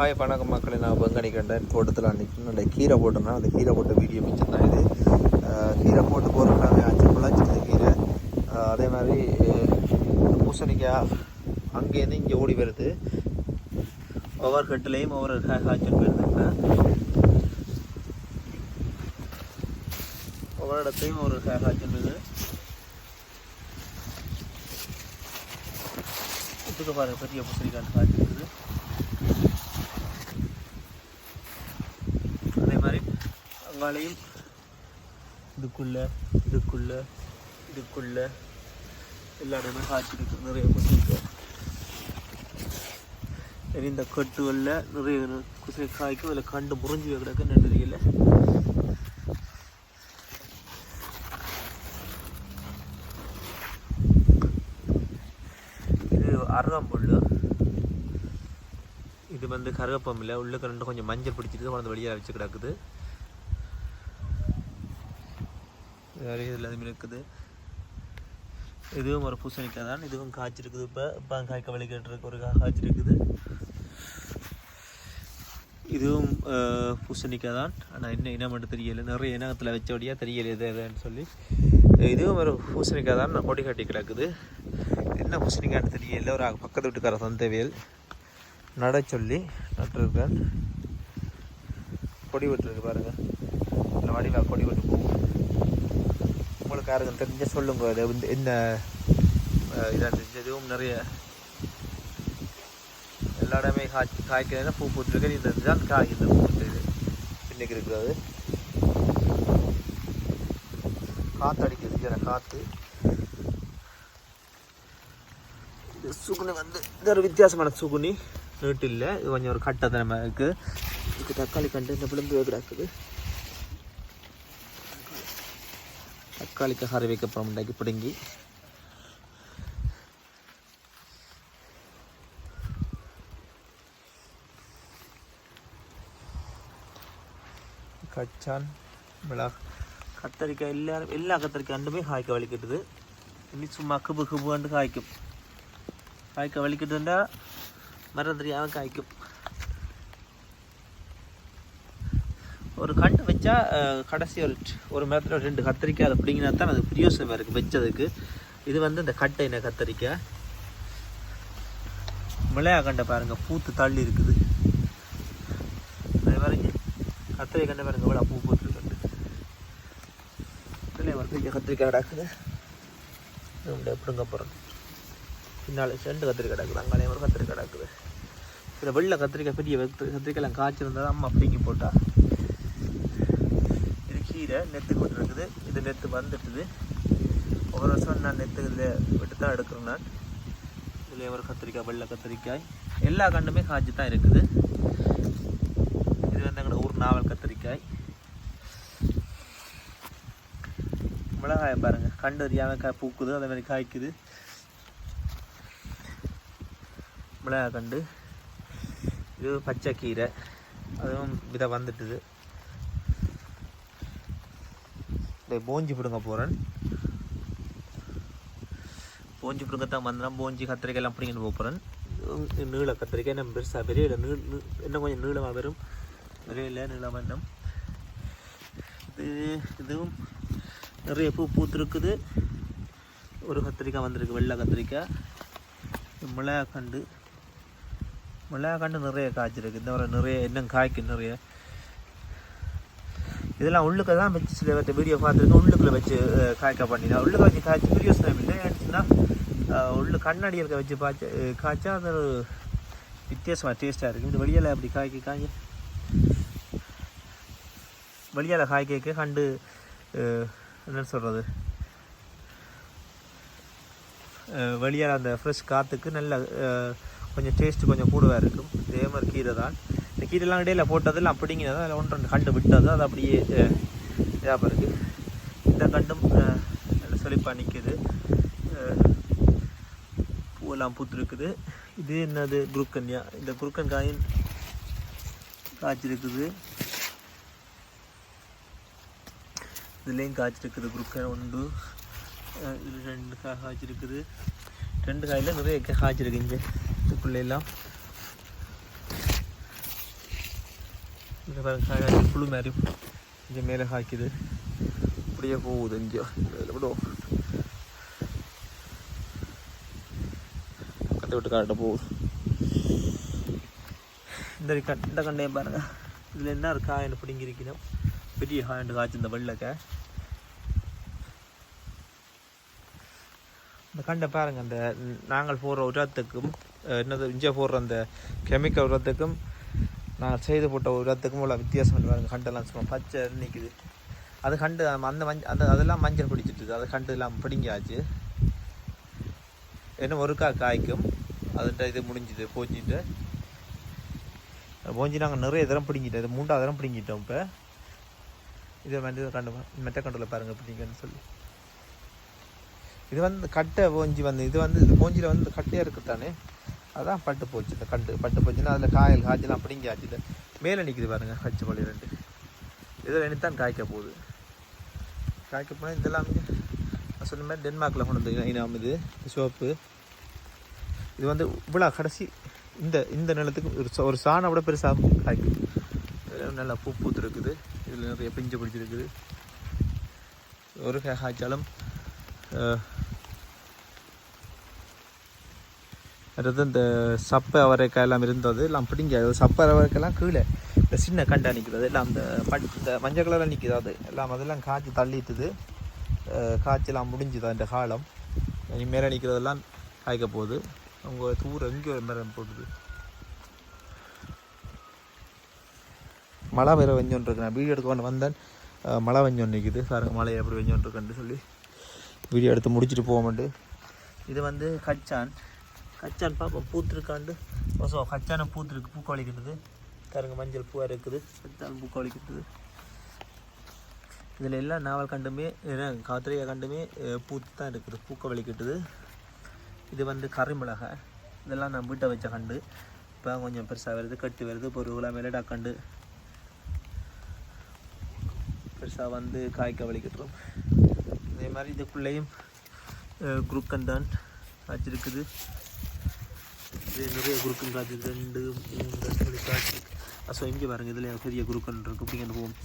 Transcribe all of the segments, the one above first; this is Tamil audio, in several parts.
ஹாய் வணக்கம் மக்களை. நான் வெங்கனி தோட்டத்தில் அன்றைக்கி நல்ல கீரை போட்டேன்னா அந்த கீரை போட்ட வீடியோ மிச்சம் தான் இது கீரை போட்டு போகிறோம்னாவே அஞ்சு பிழைச்சிருது கீரை. அதே மாதிரி பூசணிக்காய் அங்கேருந்து இங்கே ஓடி வருது. ஒவ்வொரு கட்டுலேயும் ஒவ்வொரு காய்ச்சல் வருது. ஒவ்வொரு இடத்துலையும் ஒரு காய்ச்சல் வருது. இதுக்கு பாருங்க பெரிய பூசணிக்காய் காய்ச்சல் இருக்குது அதே மாதிரி அங்காலையும் இதுக்குள்ள இதுக்குள்ள இதுக்குள்ள. எல்லா இடமே காய்ச்சிருக்கு நிறைய பூசணிக்காய் இனி இந்த கட்டுகளில் நிறைய குசை காய்க்கும். அதில் கண்டு முறிஞ்சு கிடக்கு. நன்றியில் இது அருகம்புல் இது வந்து கருகப்பம் இல்லை. உள்ளுக்கு ரெண்டு கொஞ்சம் மஞ்சள் பிடிச்சிட்டு கொண்டு வெளியே வச்சு கிடக்குது. வேறு இதில் அதுமாரி இருக்குது. இதுவும் ஒரு பூசணிக்காய் தான். இதுவும் காய்ச்சிருக்குது. இப்போ இப்போ காய்க்க வலிக்கிட்டு ஒரு காய்ச்சிருக்குது. இதுவும் பூசணிக்காய் தான். ஆனால் என்ன இனம் மட்டும் தெரியலை. நிறைய இனத்தில் வச்சபடியாக தெரியல எது எதுன்னு சொல்லி. இதுவும் ஒரு பூசணிக்காய் தான். கொடி கட்டி கிடக்குது. என்ன பூசணிக்காய்னு தெரியல. ஒரு பக்கத்து வீட்டுக்கார சந்தவியல் நட சொல்லி நட்டிருக்கேன் கொடி விட்டுருக்கு பாருங்க. இந்த வடிவா கொடி விட்டு போகும். உங்களுக்கு தெரிஞ்ச சொல்லுங்க. அது வந்து என்ன இதாக இருந்துச்சு இதுவும் நிறைய. எல்லா இடமே காய்ச்சி காய்க்கிறதுனா பூ பூத்துருக்கு இந்த இதுதான் காய் இந்த பூ பூத்துருக்கு இன்னைக்கு இருக்கிறது காற்று அடிக்குது ஜன காற்று இது சுகுனி வந்து இது ஒரு வித்தியாசமான சுகுனி நீட்டு இல்லை இது கொஞ்சம் ஒரு கட்டத்தனமா இருக்குது இதுக்கு தக்காளி கண்டு இந்த விளிம்பு கிடக்குது வைக்க அப்புறம் உண்டாக்கி பிடுங்கி. கச்சான் மிளகா. கத்தரிக்காய் எல்லாரும் எல்லா கத்தரிக்காய் ரெண்டுமே காய்க்க வலிக்கிட்டுது. இனி சும்மா கிபு கிபுன்னு காய்க்கும். காய்க்க வலிக்கிட்டுண்டா மரம் தெரியாமல் காய்க்கும். ஒரு கண்டு வச்சா கடைசி ஒரு ஒரு மரத்தில் ரெண்டு கத்திரிக்காய் அதை பிடிங்கினா தான் அது பிரியோசமாக இருக்குது வச்சதுக்கு. இது வந்து இந்த கட்டை என்ன கத்தரிக்காய்? மிளகா கண்டை பாருங்க பூத்து தள்ளி இருக்குது. அதே பாருங்க கத்திரிக்காய் கண்டை பாருங்க இவ்வளோ பூ பூத்துருக்கு. இதில் ஒரு பெரிய கத்திரிக்காய் கிடக்குது. நம்மளை பிடுங்க போகிறோம் பின்னால் செண்டு கத்திரிக்காய் கிடக்குது அங்கே ஒரு கத்திரிக்காய் கிடக்குது. இதில் வெள்ளை கத்திரிக்காய் பெரிய வெத்து- கத்திரிக்காய்லாம் காய்ச்சிருந்தா அம்மா பிடிங்கி போட்டால் இது கீரை நெத்துக்கு விட்டுருக்குது இது நெத்து வந்துட்டுது. ஒவ்வொரு வருஷம் நான் நெத்து இதில் விட்டு தான் எடுக்கிறேன் நான். இதில் ஒரு கத்திரிக்காய் வெள்ளை கத்திரிக்காய். எல்லா கண்டுமே காய்ச்சி தான் இருக்குது. இது வந்து எங்களோட ஊர் நாவல் கத்திரிக்காய். மிளகாயை பாருங்கள் கண்டு அறியாமல் காய் பூக்குது. அதே மாதிரி காய்க்குது. மிளகாய் கண்டு. இது பச்சை கீரை. அதுவும் இதை வந்துட்டுது. இந்த போஞ்சி பிடுங்க போகிறேன் போஞ்சி பிடுங்கத்தான் வந்தேன் போஞ்சி கத்திரிக்காய் எல்லாம் பிடிங்கிட்டு போகிறேன் நீள கத்திரிக்காய் நம்ம பெருசாக பெரிய இல்லை நீ இன்னும் கொஞ்சம் நீளமாக வரும் பெரிய இல்லை நீளமாக இன்னும் இது இதுவும் நிறைய பூ பூத்துருக்குது. ஒரு கத்திரிக்காய் வந்திருக்கு வெள்ளை கத்திரிக்காய். மிளகா கண்டு. மிளகா கண்டு நிறைய காய்ச்சிருக்கு. இந்த வர நிறைய இன்னும் காய்க்கு நிறைய. இதெல்லாம் உள்ளுக்க தான் வச்சு சில பேர்த்த வீடியோ பார்த்துருக்கு உள்ளுக்குள்ள வச்சு காய்க்க பண்ணினா உள்ளுக்க வச்சு காய்ச்சி பிரியோசனம் இல்லை. ஏன்னுச்சுன்னா உள்ள கண்ணாடி இருக்க வச்சு பார்த்து காய்ச்சா அது ஒரு வித்தியாசமாக டேஸ்ட்டாக இருக்குது இந்த வெளியில் அப்படி காய்க்க வெளியால் காய்க்க கண்டு அஹ், என்ன சொல்கிறது வெளியால் அந்த ஃப்ரெஷ் காற்றுக்கு நல்ல கொஞ்சம் டேஸ்ட்டு கொஞ்சம் கூடவாக இருக்கும். இதே மாதிரி கீரை தான். இந்த கீரைலாம் இடையில போட்டதெல்லாம் அப்படிங்கிறது அதில் ஒன்று ரெண்டு கண்டு விட்டது. அது அப்படியே இதாக இருக்குது இந்த கண்டும் செழிப்பாக நிற்குது பூவெல்லாம் பூத்துருக்குது. இது என்னது? குருக்கன்யா. இந்த குருக்கன் காயின் காய்ச்சிருக்குது. இதுலேயும் காய்ச்சிருக்குது குருக்கன். ஒன்று இது ரெண்டு காய் காய்ச்சிருக்குது. ரெண்டு காயில் நிறைய காய்ச்சிருக்கு இங்கே. இதுக்குள்ள இங்கே பாருங்க காய் புழு மாதிரி இங்கே மேலே காய்க்குது. அப்படியே போகுது இங்கே. இதில் விடும் கத்தை விட்டு காட்ட போகுது. இந்த க- இந்த கண்டையும் பாருங்கள் இதில் என்ன இருக்கா என்ன பிடிங்கிருக்கணும் பெரிய ஹாண்டு காய்ச்சி இந்த வெள்ளைக்காய் இந்த கண்டை பாருங்கள் அந்த நாங்கள் போடுற உரத்துக்கும் என்னது இங்கே போடுற அந்த கெமிக்கல் உரத்துக்கும் நாங்கள் செய்து போட்ட உரத்துக்கும் உள்ள வித்தியாசம் வந்து பாருங்க கண்டெல்லாம் சும்மா பச்சை நிற்குது அது கண்டு அந்த மஞ்சள் அந்த அதெல்லாம் மஞ்சள் பிடிச்சிட்டு அது கண்டு எல்லாம் பிடிங்காச்சு இன்னும் ஒருக்கா காய்க்கும். அதுட்ட இது முடிஞ்சுது போஞ்சிட்டு. போஞ்சி நாங்கள் நிறைய தரம் பிடிங்கிட்டோம். இது மூன்றாவது தரம் பிடிங்கிட்டோம் இப்போ. இதை வந்து கண்டு மெட்ட கண்டில் பாருங்கள் பிடிங்கன்னு சொல்லி. இது வந்து கட்டை போஞ்சி வந்து இது வந்து இது போஞ்சியில் வந்து கட்டையாக இருக்குது தானே? அதான் பட்டு போச்சு இந்த கண்டு. பட்டு போச்சுன்னா அதில் காயல் காய்ச்சலாம் பிடிங்காச்சு இல்லை மேலே நிற்குது பாருங்க பச்சை பள்ளி ரெண்டு. இதில் இனித்தான் காய்க்க போகுது. காய்க்க போனால் இதெல்லாம் நான் சொன்ன மாதிரி டென்மார்க்கில் கொண்டு வந்து இனாம் இது சோப்பு. இது வந்து இவ்வளோ கடைசி இந்த இந்த நிலத்துக்கு ஒரு சா- ஒரு சாணை விட பெருசாக காய்க்கும். நல்லா பூ பூத்துருக்குது. இதில் நிறைய பிஞ்சு பிடிச்சிருக்குது. ஒரு காய்ச்சாலும் அடுத்து இந்த சப்பை அவரைக்காய் எல்லாம் இருந்தது எல்லாம் பிடிங்க அது சப்பை அவரைக்காய்லாம் கீழே இந்த சின்ன கண்டா நிற்கிறது எல்லாம் அந்த பட் இந்த மஞ்சள் கலரில் நிற்குது அது. எல்லாம் அதெல்லாம் காய்ச்சி தள்ளிட்டுது. காய்ச்சலாம் முடிஞ்சுது அந்த காலம்? மேலே நிற்கிறதெல்லாம் காய்க்க போகுது. அவங்க தூர எங்கே ஒரு மரம் போடுது மழை வேறு வெஞ்சோன் இருக்கு. நான் வீடியோ எடுக்க கொண்டு வந்தேன் மழை வெஞ்சோன் நிற்கிது பாருங்கள் மழை எப்படி வெஞ்சோன் இருக்குன்னு சொல்லி வீடியோ எடுத்து முடிச்சுட்டு போவோம்ட்டு இது வந்து கச்சான். கச்சான் பார்ப்போம் பூத்திருக்காண்டு. ஓசோ கச்சான பூக்க பூக்கொழிக்கிட்டது. கருங்க மஞ்சள் பூவாக இருக்குது. கச்சான் பூக்கொழிக்கிட்டது. இதில் எல்லா நாவல் கண்டுமே காத்திரையா கண்டுமே பூத்து தான் இருக்குது பூக்க வலிக்கிட்டுது இது வந்து கறிமிளகாய் இதெல்லாம் நான் வீட்டை வச்ச கண்டு. இப்போ கொஞ்சம் பெருசாக வருது கட்டி வருது பொருளாக மேலே கண்டு. பெருசாக வந்து காய்க்க வலிக்கிட்டுரும். அதே மாதிரி இதுக்குள்ளேயும் குருக்கன் தான் வச்சுருக்குது. இது நிறைய குருக்கன் காய்ச்சிருக்கு ரெண்டு மூணு சொல்லி ஸோ இங்கே பாருங்கள் இதில் பெரிய குருக்கன் இருக்கு. அப்படிங்கிற போகும்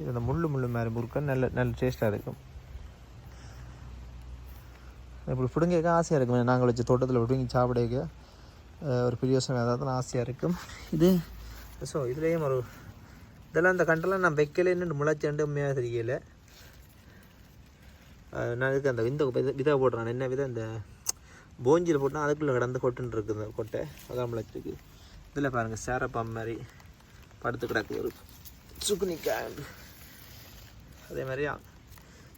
இது அந்த முள்ளு முள்ளு மாதிரி முறுக்கன். நல்ல நல்ல டேஸ்ட்டாக இருக்கும். இப்படி பிடுங்க ஆசையாக இருக்கும். நாங்கள் வச்சு தோட்டத்தில் பிடுங்கி சாப்பிடுங்க ஒரு பெரிய யோசனை அதாவது ஆசையாக இருக்கும். இது ஸோ இதுலேயும் ஒரு இதெல்லாம் அந்த கண்டெல்லாம் நான் வைக்கலைன்னு முளைச்சண்டு உண்மையாக தெரியலை. நான் இதுக்கு அந்த இந்த வித விதை போடுறேன். என்ன விதை? இந்த போஞ்சியில் போட்டால் அதுக்குள்ளே கடந்து கொட்டுன்னு இருக்குது இந்த கொட்டை. அதான் முளைச்சிருக்கு இதில் பாருங்கள் சேரப்பாம் மாதிரி படுத்து கிடக்கு ஒரு சுக்குனிக்காய். அதே மாதிரி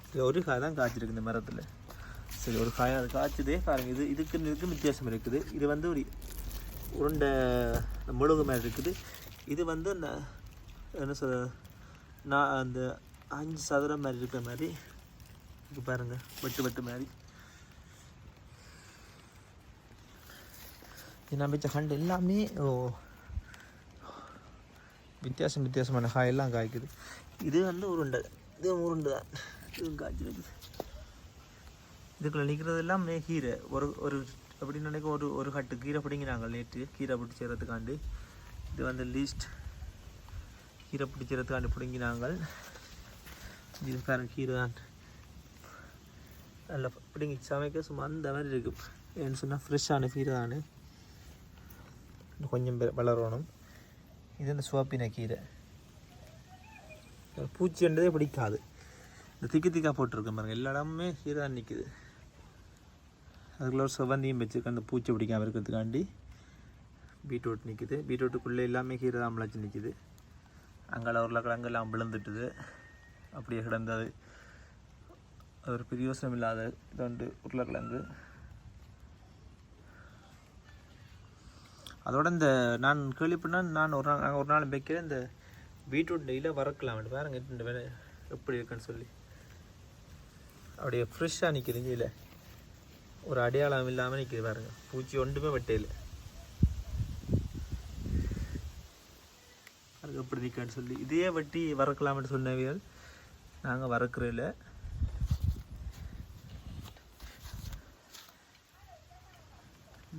இதில் ஒரு காய் தான் காய்ச்சிருக்கு இந்த மரத்தில். சரி ஒரு காய் அது காய்ச்சதே. பாருங்கள் இது இதுக்கு இதுக்கு வித்தியாசம் இருக்குது. இது வந்து ஒரு உருண்டை முழுகு மாதிரி இருக்குது. இது வந்து என்ன சொல்ற நான் அந்த அஞ்சு சதுரம் மாதிரி இருக்கிற மாதிரி இங்கே பாருங்கள் வெட்டு வெட்டு மாதிரி. நான் வச்ச ஹண்ட் எல்லாமே ஓ வித்தியாசம் வித்தியாசமான காய் எல்லாம் காய்க்குது. இது வந்து உருண்டை. இது உருண்டை தான். இதுவும் காய்ச்சிருக்குது இதுக்குள்ள நிற்கிறது எல்லாமே கீரை. ஒரு ஒரு அப்படின்னு நினைக்க ஒரு ஒரு கட்டு கீரை பிடிங்கிறாங்க நேற்று. கீரை பிடிச்சிறதுக்காண்டி. இது வந்து லீஸ்ட் கீரை பிடிச்சிறதுக்காண்டி பிடுங்கினாங்க. இது பாருங்க கீரை தான். நல்லா பிடிங்கி சமைக்க சும்மா அந்த மாதிரி இருக்கும் ஏன்னு சொன்னால் ஃப்ரெஷ்ஷான கீரை தானே. கொஞ்சம் வளரணும். இது இந்த சுவப்பின கீரை. பூச்சின்றதே பிடிக்காது. இந்த திக்கு திக்கா போட்டிருக்கேன் பாருங்கள் எல்லா இடமுமே கீரை தான் நிற்குது அதுக்குள்ள ஒரு செவ்வந்தியும் வச்சுருக்கேன். அந்த பூச்சி பிடிக்காமல் இருக்கிறதுக்காண்டி பீட்ரூட் நிற்குது பீட்ரூட்டுக்குள்ளே எல்லாமே கீரை தான் முளைச்சி நிற்குது அங்கே உருளைக்கிழங்கு எல்லாம் விழுந்துட்டுது. அப்படியே கிடந்தது. அது ஒரு பிரயோசனம் இல்லாத இது வந்து உருளைக்கிழங்கு. அதோட இந்த நான் கேள்விப்பட்டா நான் ஒரு நாள் நாங்கள் ஒரு நாள் வைக்கிறேன் இந்த பீட்ரூட் டெய்லியில் வறக்கலாம் பாருங்க இந்த வேலை எப்படி இருக்குன்னு சொல்லி. அப்படியே ஃப்ரெஷ்ஷாக நிற்கிது இல்லை ஒரு அடையாளம் இல்லாமல் நிற்கிது பாருங்க பூச்சி ஒன்றுமே வெட்டையில் பாருங்க எப்படி நிற்கான்னு சொல்லி. இதே வெட்டி வறக்கலாம்னு சொன்னவியல் நாங்கள் வறக்குறதில்ல.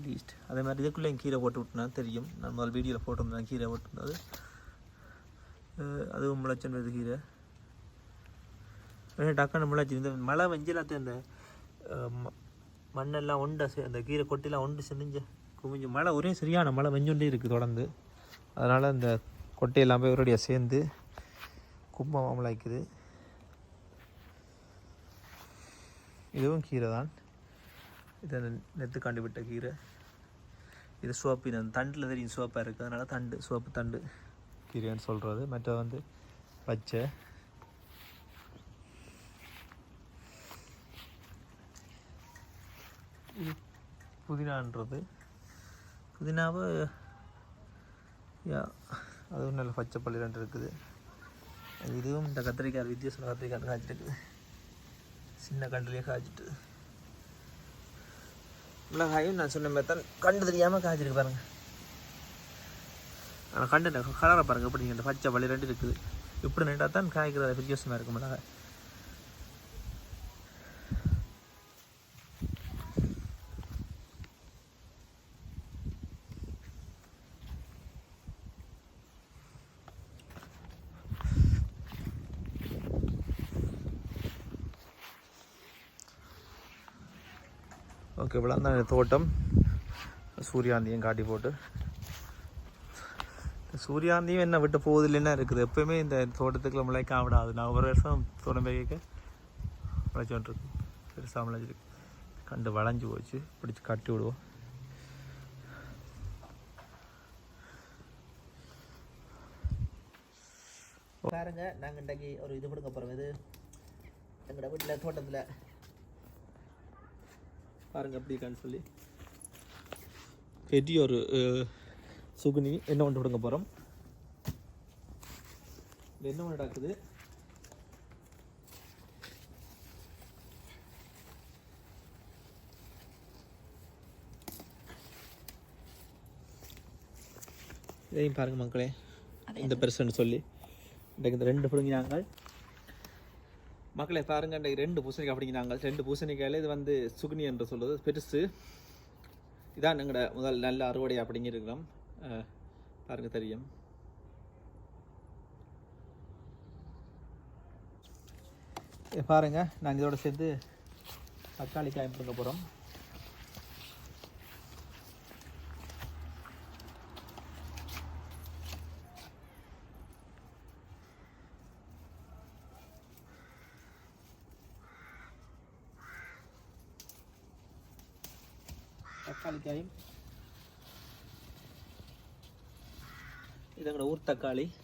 லீஸ்ட் அதே மாதிரி இதுக்குள்ளேயும் கீரை போட்டு விட்டுனா தெரியும். நான் முதல் வீடியோவில் போட்டிருந்தேன். கீரை போட்டிருந்தது. அதுவும் அதுவும் வருது கீரை. ஏன்னா டக்குன்னு முளைச்சி இந்த மழை வெஞ்சிலாத்த அந்த ம- மண்ணெல்லாம் ஒண்டை அந்த கீரை கொட்டிலாம் ஒண்டு செஞ்சு குமிஞ்சு மழை ஒரே சரியான மழை வெஞ்சுண்டே இருக்குது தொடர்ந்து. அதனால் அந்த கொட்டையெல்லாம் போய் ஒரேடியாக சேர்ந்து கும்பமாக முளைக்குது. இதுவும் கீரை தான் இது நெத்து காண்டி விட்ட கீரை. இது சோப்பு இது தண்டில் தெரியும் சோப்பாக இருக்குது அதனால் தண்டு சோப்பு தண்டு. கீரைன்னு சொல்கிறது மற்ற வந்து பச்சை இது புதினான்றது. புதினாவை யா அதுவும் நல்ல பச்சை பள்ளி ரெண்டு இருக்குது. இதுவும் இந்த கத்திரிக்காய் வித்தியாசம் கத்திரிக்காய் காய்ச்சிருக்குது சின்ன கண்டுலேயே காய்ச்சிட்டு. மிளகாயும் நான் சொன்ன மாதிரி தான் கண்டு தெரியாமல் காய்ச்சிருக்கு பாருங்க. ஆனால் கண்டு கலரை பாருங்கள் எப்படி இந்த பச்சை பள்ளி ரெண்டு இருக்குது. இப்படி நின்றால் தான் காய்க்கிறது வித்தியாசமாக இருக்கும் மிளகாய். ஓகே இவ்வளோ தான் தோட்டம். சூரியாந்தியும் காட்டி போட்டு. சூரியாந்தியும் என்ன விட்டு போகுதில்லைன்னா இருக்குது. எப்பயுமே இந்த தோட்டத்துக்குள்ள முளைக்க விடாது. நான் ஒரு வருஷம் தோட்டம் வைக்க முளைச்சோன்ட்ருக்கு பெருசாக முளைச்சிருக்கு. கண்டு வளைஞ்சு போச்சு. பிடிச்சி கட்டி விடுவோம். பாருங்க நாங்கள் இன்றைக்கு ஒரு இது கொடுக்க போகிறோம் இது எங்களோட வீட்டில் தோட்டத்தில். பாருங்க எப்படி இருக்கான்னு சொல்லி. பெரிய ஒரு சுகுனி. என்ன ஒன்று கொடுங்க போகிறோம் என்ன ஒன்று நடக்குது? இதையும் பாருங்க மக்களே இந்த பெருசுன்னு சொல்லி. இந்த ரெண்டு பிடுங்கினாங்க. மக்களை பாருங்க இன்றைக்கு ரெண்டு பூசணிக்காய் அப்படிங்கிறாங்க. ரெண்டு பூசணிக்காயில் இது வந்து சுகுனி என்று சொல்வது பெருசு. இதான் எங்களோட முதல் நல்ல அறுவடை அப்படிங்கிருக்கிறோம் பாருங்க தெரியும். பாருங்கள் பாருங்க நாங்கள் இதோட சேர்த்து தக்காளி காயம் பிடுங்க போகிறோம் தக்காளி காயும் இது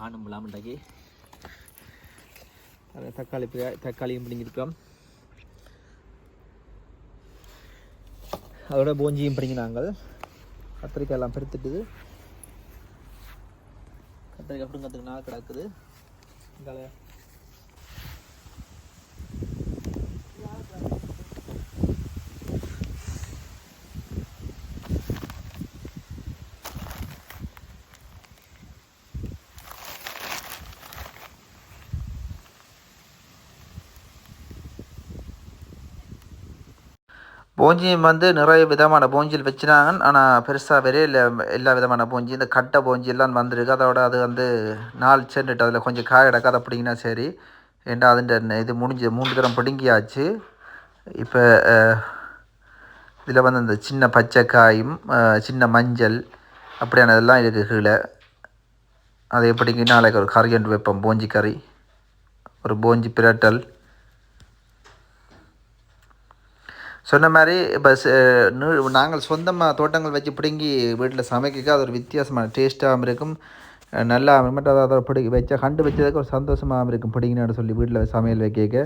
காணும் இல்லாமண்டாக்கி அதை தக்காளி தக்காளியும் பிடிங்கிருக்கோம் அதோட போஞ்சியும் பிடிங்கினாங்கள் கத்திரிக்காய் எல்லாம் பெருத்துட்டுது. கத்திரிக்காய் பிடுங்கிறதுக்கு நாள் கிடக்குது. இந்தால பூஞ்சியும் வந்து நிறைய விதமான பூஞ்சியில் வச்சுனாங்க. ஆனால் பெருசாக வெறே இல்லை எல்லா விதமான பூஞ்சி இந்த கட்டை பூஞ்சியெல்லாம் எல்லாம் வந்திருக்கு. அதோட அது வந்து நாலு சென்றுட்டு அதில் கொஞ்சம் காய கிடக்காது அப்படிங்கன்னா சரி. ஏண்டா அதுன்ற இது முடிஞ்சு மூணு தரம் பிடுங்கியாச்சு. இப்போ இதில் வந்து இந்த சின்ன பச்சை காயும் சின்ன மஞ்சள் அப்படியானதெல்லாம் இருக்குது கீழே. அதை எப்படிங்கன்னா நாளைக்கு ஒரு கறி ஒன்று வைப்போம் பூஞ்சி கறி. ஒரு பூஞ்சி பிரட்டல். சொன்ன மாதிரி இப்போ நாங்கள் சொந்தமாக தோட்டங்கள் வச்சு பிடுங்கி வீட்டில் சமைக்க அது ஒரு வித்தியாசமான டேஸ்ட்டாகவும் இருக்கும். நல்லா மட்டும் அதை பிடி வச்சா கண்டு வச்சதுக்கு ஒரு சந்தோஷமாகவும் இருக்கும் பிடிங்கன்னு சொல்லி வீட்டில் சமையல் வைக்க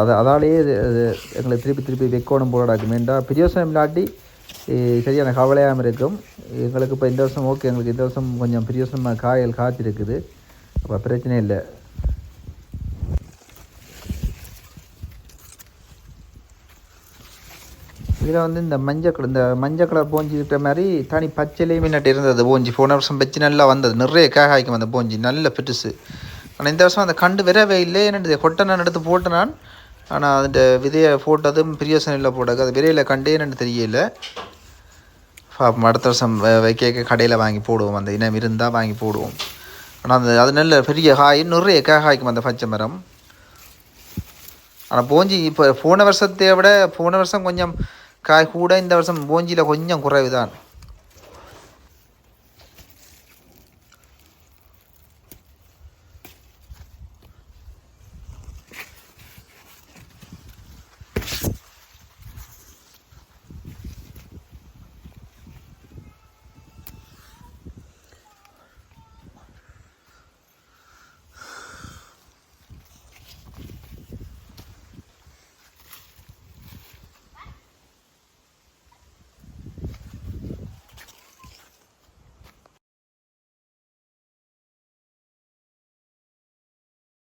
அது அதாலேயே இது எங்களை திருப்பி திருப்பி வைக்கணும் போல நடக்கும் ஏன்டா பிரியோசனம் இல்லாட்டி சரியான கவலையாகவும் இருக்கும். எங்களுக்கு இப்போ இந்த வருஷம் ஓகே எங்களுக்கு இந்த வருஷம் கொஞ்சம் பிரியோசனமாக காயல் காய்ச்சிருக்குது அப்போ பிரச்சனை இல்லை. இதில் வந்து இந்த மஞ்சள் கலர் இந்த மஞ்சள் கலர் போஞ்சி இருக்கிற மாதிரி தனி பச்சையிலையும் முன்னாடி இருந்தது போஞ்சி. போன வருஷம் வச்சு நல்லா வந்தது. நிறைய காய்க்கும் அந்த போஞ்சி. நல்ல பெருசு. ஆனால் இந்த வருஷம் அந்த கண்டு வரவே இல்லை. என்னது? கொட்டை நான் எடுத்து போட்டு நான். ஆனால் அந்த விதையை போட்டதும் பிரியோசனம் இல்லை போட்டது அது விரையில் கண்டே என்னன்னு தெரியல. பாப்போம். அடுத்த வருஷம் வைக்க கடையில் வாங்கி போடுவோம். அந்த இனம் இருந்தால் வாங்கி போடுவோம். ஆனால் அந்த அது நல்ல பெரிய காய். நிறைய காய்க்கும் அந்த பச்சை மரம். ஆனால் போஞ்சி இப்போ போன வருஷத்தை விட போன வருஷம் கொஞ்சம் காய் கூட இந்த வருஷம் போஞ்சியில் கொஞ்சம் குறைவு தான்